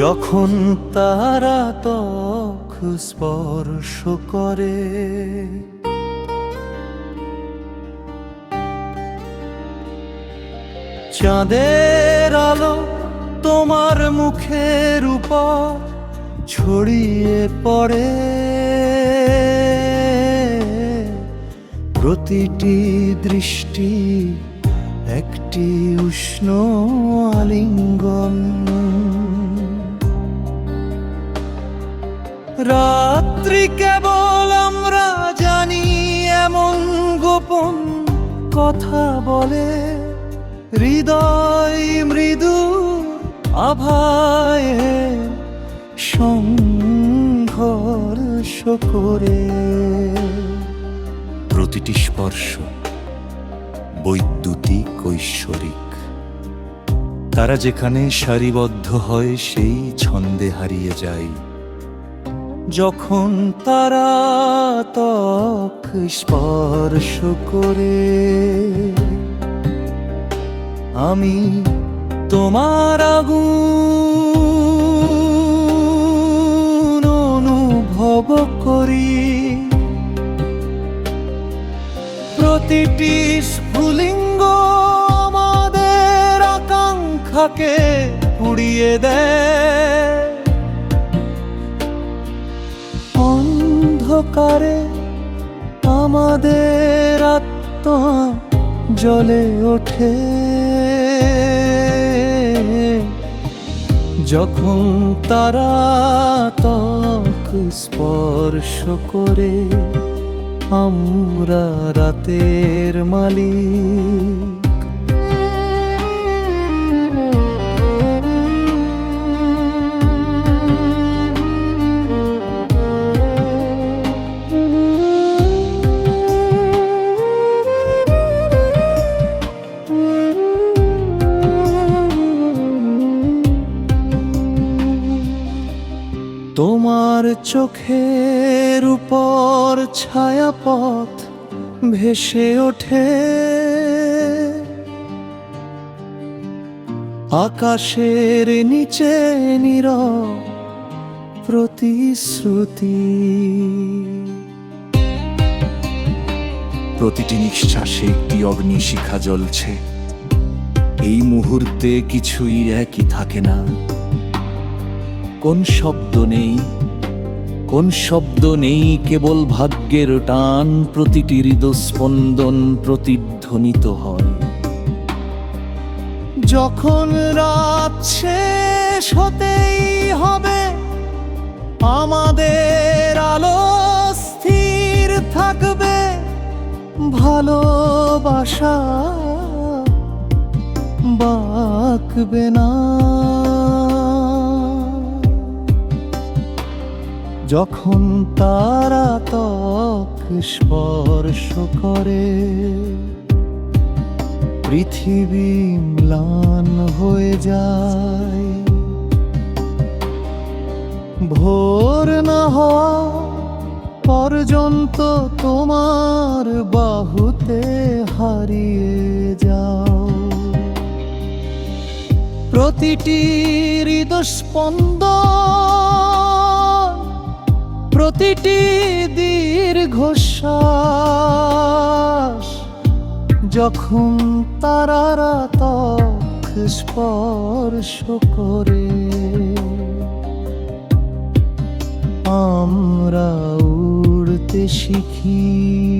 যখন তারা তখ স্পর্শ করে, চাঁদের আলো তোমার মুখের উপর ছড়িয়ে পড়ে। প্রতিটি দৃষ্টি একটি উষ্ণ গোপন কথা বলে, হৃদয় মৃদু আভায় সংঘর্ষ করে প্রতিটি স্পর্শ বৈদ্যুতিক ঐশ্বরিক। তারা যেখানে সারিবদ্ধ হয়, সেই ছন্দে হারিয়ে যায়। যখন তারা ত্বক স্পর্শ করে, আমি তোমার আগুন অনুভব করি। প্রতিটি স্ফুলিঙ্গ আমাদের আকাঙ্ক্ষাকে পুড়িয়ে দেয়। অন্ধকারে আমাদের আত্মা জ্বলে ওঠে। যখন তারা ত্বক স্পর্শ করে আমরা রাতের মালিক। তোমার চোখের উপর ছায়াপথ ভেসে ওঠে। আকাশের নিচে নির প্রতিশ্রুতি। প্রতিটি নিঃশ্বাসে একটি অগ্নিশিখা জ্বলছে। এই মুহূর্তে কিছুই একই থাকে না। কোন শব্দ নেই? কোন শব্দ নেই কেবল ভাগ্যের টান প্রতিটি হৃদস্পন্দন প্রতিধ্বনিত হয়। যখন রাত শেষ হতেই হবে, আমাদের আলো স্থির থাকবে ভালোবাসা বাকবে না। যখন তারা ত্বক স্পর্শ করে, পৃথিবী ম্লান হয়ে যায়। ভোর না হওয়া পর্যন্ত তোমার বাহুতে হারিয়ে যাও। প্রতিটি হৃদস্পন্দন প্রতিটি দীর্ঘশ্বাস যখন তারারা ত্বক স্পর্শ করে আমরা উড়তে শিখি।